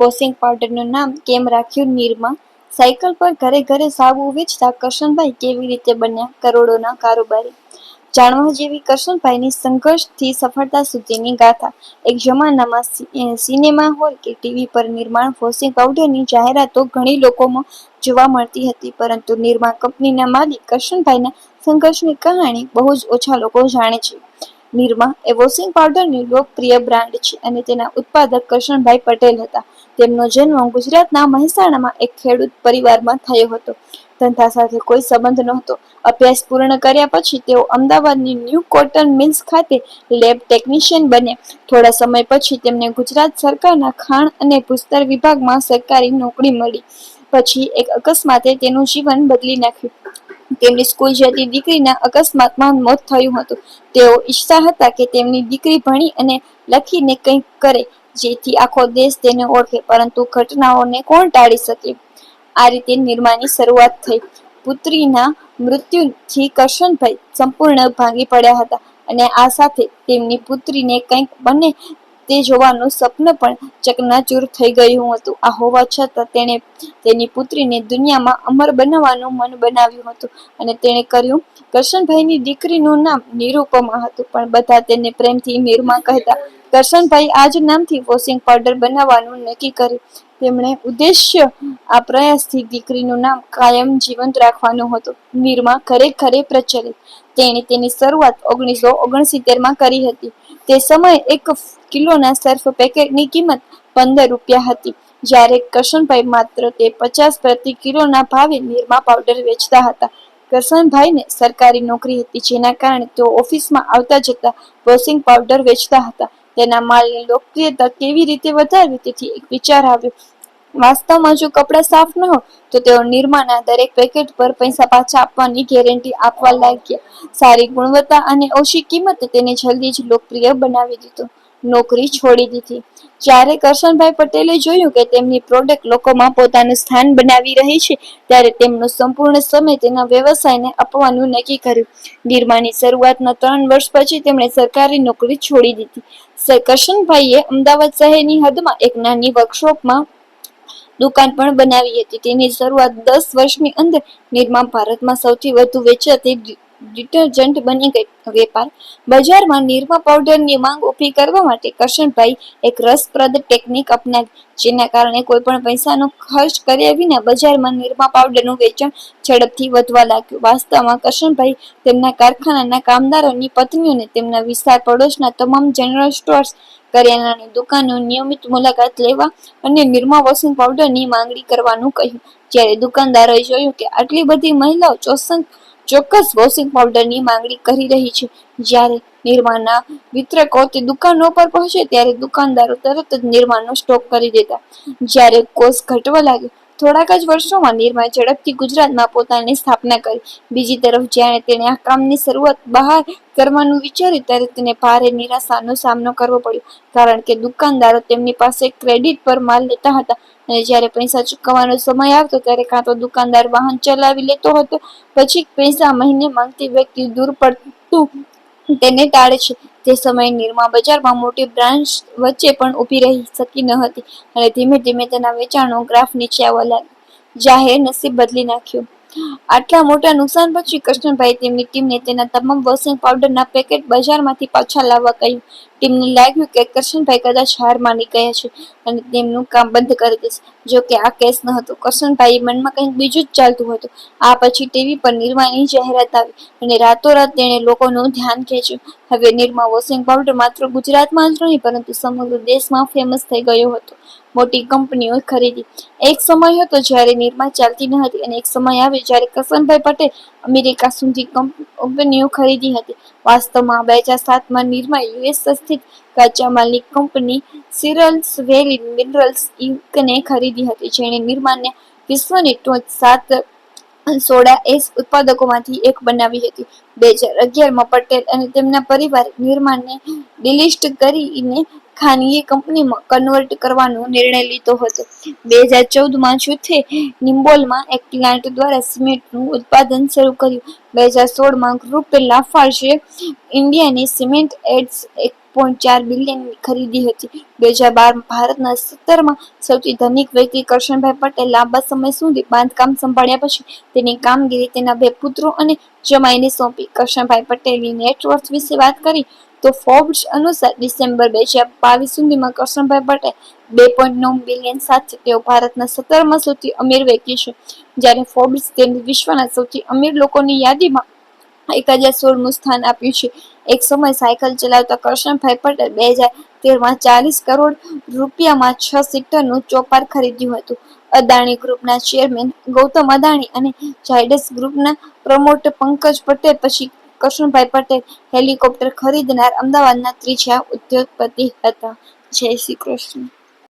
Washing પાવડરનું નામ કેમ રાખ્યું? નિરમા. સાયકલ પર ઘરે ઘરે સાબુ વેચતા કરશનભાઈ કેવી રીતે બન્યા? કરોડોના કારોબારી. જાણવા જેવી કરશનભાઈની સંઘર્ષથી સફળતા સુધીની ગાથા. એક જમાનામાં સિનેમા હોલ કે ટીવી પર નિર્માણ ફોસિંગ પાવડરની જાહેરાતો ઘણી લોકોમાં જોવા મળતી હતી, પરંતુ નિર્મા કંપનીના માલિક કરશનભાઈના સંઘર્ષની કહાણી બહુ જ ઓછા લોકો જાણે છે. નિરમા એ વોશિંગ પાવડરની લોકપ્રિય બ્રાન્ડ છે અને તેના ઉત્પાદક કરશનભાઈ પટેલ હતા. તેમનો જન્મ ગુજરાતના મહેસાણામાં એક ખેડૂત પરિવારમાં થયો હતો. ધંધા સાથે કોઈ સંબંધ નહોતો. અભ્યાસ પૂર્ણ કર્યા પછી તેઓ અમદાવાદની ન્યૂ કોટન મિલ્સ ખાતે લેબ ટેકનિશિયન બન્યા. થોડા સમય પછી તેમને ગુજરાત સરકારના ખાણ અને ભૂસ્તર વિભાગમાં સરકારી નોકરી મળી. પછી એક અકસ્માતે તેનું જીવન બદલી નાખ્યું. તેમની સ્કૂલ જતી દીકરીના અકસ્માતમાં મોત થયું હતું. તેઓ ઈચ્છતા હતા કે તેમની દીકરી ભણી અને લખીને કંઈક કરે. જેથી આખો દેશ તેને ઓળખે, પરંતુ ઘટનાઓને કોણ ટાળી શકે? આ રીતે નિર્માણની શરૂઆત થઈ. પુત્રીના મૃત્યુથી કરશનભાઈ સંપૂર્ણ ભાંગી પડ્યા હતા અને આ સાથે તેમની પુત્રીને કંઈક બને તે જોવાનું સ્વપ્ન પણ ચકનાચૂર થઈ ગયું હતું. આ હોવા છતાં તેણે તેની પુત્રીને દુનિયામાં અમર બનાવવાનું મન બનાવ્યું હતું અને તેણે કર્યું, કરશનભાઈની દીકરીનું નામ નિરૂપમા હતું, પણ બધા તેને પ્રેમથી નિરમા કહેતા, કરશનભાઈ આ નામથી વોશિંગ પાવડર બનાવવાનું નક્કી કર્યું. તેમણે ઉદ્દેશ્ય આ પ્રયાસથી દીકરીનું નામ કાયમ જીવંત રાખવાનું હતું. નિરમા ખરેખરે પ્રચલિત. તેણે તેની શરૂઆત ઓગણીસો ઓગણસિત્તેરમાં કરી હતી. તે સમયે એક કિલોના સર્ફ પેકેટની કિંમત પંદર રૂપિયા હતી. જ્યારે કરશનભાઈ માત્ર તે પચાસ પ્રતિ કિલોના ભાવે નિરમા પાવડર વેચતા હતા. કરશનભાઈને સરકારી નોકરી હતી જેના કારણે તેઓ ઓફિસમાં આવતા જતા વોશિંગ પાવડર વેચતા હતા. તેના માલની લોકપ્રિયતા કેવી રીતે વધારવી તેથી એક વિચાર આવ્યો. વાસ્તવમાં જો કપડાં સાફ ન હોય, તો તેઓ નિર્માના દરેક પેકેટ પર પૈસા પાછા આપવાની ગેરંટી આપવા લાગ્યા. સારી ગુણવત્તા અને ઓછી કિંમતે તેને જલ્દી જ લોકપ્રિય બનાવી દીધો. નોકરી છોડી દીધી. જ્યારે કરશનભાઈ પટેલે જોયું કે તેમની પ્રોડક્ટ લોકોમાં પોતાનું સ્થાન બનાવી રહી છે, ત્યારે તેમનો સંપૂર્ણ સમય તેના વ્યવસાયને આપવાનું નક્કી કર્યું. નિર્માની શરૂઆતના ત્રણ વર્ષ પછી તેમણે સરકારી નોકરી છોડી દીધી. કરશનભાઈએ અમદાવાદ શહેરની હદમાં એક નાની વર્કશોપમાં દુકાન પણ બનાવી હતી. તેની શરૂઆત દસ વર્ષની અંદર નિર્મા ભારતમાં સૌથી વધુ વેચાતી ડિટર્જન્ટ બની ગઈ. વેપાર. બજારમાં નિરમા પાવડરની માંગ ઊભી કરવા માટે કરશનભાઈ એક રસપ્રદ ટેકનિક અપનાવી, જેના કારણે કોઈ પૈસાનો ખર્ચ કર્યા વિના બજારમાં નિરમા પાવડરનું વેચાણ ઝડપથી વધવા લાગ્યું. વાસ્તવમાં કરશનભાઈ તેમના કારખાનાના કામદારોની પત્નીઓને તેમના વિસ્તાર પડોશના તમામ જનરલ સ્ટોર્સ કરિયાણાની દુકાનો, નિયમિત મુલાકાત લેવા અને નિરમા વોશિંગ પાવડરની માંગણી કરવાનું કહ્યું. જ્યારે દુકાનદારોએ જોયું કે આટલી બધી મહિલાઓ ચોસન ચોક્કસ વોશિંગ પાવડરની માંગણી કરી રહી છે. જ્યારે નિર્માણના વિતરકો તે દુકાનો પર પહોંચે ત્યારે દુકાનદારો તરત જ નિર્માનો સ્ટોક કરી દેતા. જ્યારે કોષ ઘટવા લાગ્યો થોડાક જ વર્ષોમાં નિર્માએ ઝડપથી ગુજરાતમાં પોતાની સ્થાપના કરી. બીજી તરફ જ્યારે તેણે આ કામની શરૂઆત બહાર કરવાનું વિચાર્યું ત્યારે તેને ભારે નિરાશાનો સામનો કરવો પડ્યો. કારણ કે દુકાનદારો તેમની પાસે ક્રેડિટ પર માલ લેતા હતા અને જ્યારે પૈસા ચૂકવવાનો સમય આવતો ત્યારે કાં તો દુકાનદાર વાહન ચલાવી લેતો હતો, પછી પૈસા મહિને માંગતી વ્યક્તિ દૂર પડતું તેને ટાળે છે. તે સમયે નિરમા બજારમાં મોટી બ્રાન્ચ વચ્ચે પણ ઊભી રહી શકી ન હતી અને ધીમે ધીમે તેના વેચાણનો ગ્રાફ નીચે આવવા લાગ્યો. જાહેર નસીબ બદલી નાખ્યું. આટલા મોટા નુકસાન પછી કૃષ્ણભાઈ તેમની ટીમને તેના તમામ વોશિંગ પાવડરના પેકેટ બજારમાંથી પાછા લાવવા કહ્યું. ટીમને લાગ્યું કે કરશનભાઈ કદાચ હાર માની ગયા છે અને તેમનું કામ બંધ કરી દેશે જો કે આ કેસ ન હતો. કરશનભાઈ મનમાં કંઈક બીજું જ ચાલતું હતું. આ પછી ટીવી પર નિર્માની જાહેરાત આવી અને રાતોરાત તેણે લોકોનું ધ્યાન ખેંચ્યું. હવે નિર્મા વોશિંગ પાવડર માત્ર ગુજરાતમાં જ નહીં, પરંતુ સમગ્ર દેશમાં ફેમસ થઈ ગયો હતો. મોટી કંપનીઓ ખરીદી. એક સમય હતો જ્યારે નિર્મા ચાલતી ન હતી અને એક સમય આવ્યો જ્યારે કરશનભાઈ પટેલ અમેરિકા સુધી કંપનીઓ ખરીદી હતી. વાસ્તવમાં બે હજાર સાતમાં નિર્મા યુએસ સ્થિત કાચા માલની કંપની સિરલ્સ વેલી મિનરલ્સ ઇન્કને ખરીદી હતી. જેણે નિર્માને વિશ્વની ટોચ સાત સોડા એસ ઉત્પાદકોમાંથી એક બનાવી હતી. બે હજાર અગિયારમાં પટેલ અને તેમના પરિવારે નિર્માણને ડિલિસ્ટ કરીને ખાનગી કંપનીમાં કન્વર્ટ કરવાનો નિર્ણય લીધો હતો. બે હજાર ચૌદમાં જૂથે નિમ્બોલમાં એક પ્લાન્ટ દ્વારા સિમેન્ટનું ઉત્પાદન શરૂ કર્યું. બે હજાર સોળમાં ગ્રુપ લાફાર્જે ઇન્ડિયાની સિમેન્ટ એડ્સ એક પોઈન્ટ ચાર બિલિયનની ખરીદી હતી. બે હજાર બાર ભારતના સત્તરમાં સૌથી ધનિક વ્યક્તિ કરશનભાઈ પટેલ લાંબા સમય સુધી બાંધકામ સંભાળ્યા પછી તેની કામગીરી તેના બે પુત્રો અને જમાઈને સોંપી. કરશનભાઈ પટેલની નેટવર્થ વિશે વાત કરી. તો ફોર્બ્સ અનુસાર ડિસેમ્બર બે હજાર બાવીસ સુધીમાં કરશનભાઈ પટેલ બે પોઈન્ટ નવ બિલિયન સાથે તેઓ ભારતના સત્તરમાં સૌથી અમીર વ્યક્તિ છે. જ્યારે ફોર્બ્સ તેમને વિશ્વના સૌથી અમીર લોકોની યાદીમાં એક હજાર સોળમું સ્થાન આપ્યું છે. એક સમય સાયકલ ચલાવતા કરશનભાઈ પટેલ બે હજાર તેરમાં ચાલીસ કરોડ રૂપિયામાં છ સીટરનું ચોપાર ખરીદ્યું હતું. અદાણી ગ્રુપના ચેરમેન ગૌતમ અદાણી અને ઝાયડસ ગ્રુપના પ્રમોટર પંકજ પટેલ પછી કરશનભાઈ પટેલ હેલિકોપ્ટર ખરીદનાર અમદાવાદના ત્રીજા ઉદ્યોગપતિ હતા. જય શ્રી કૃષ્ણ.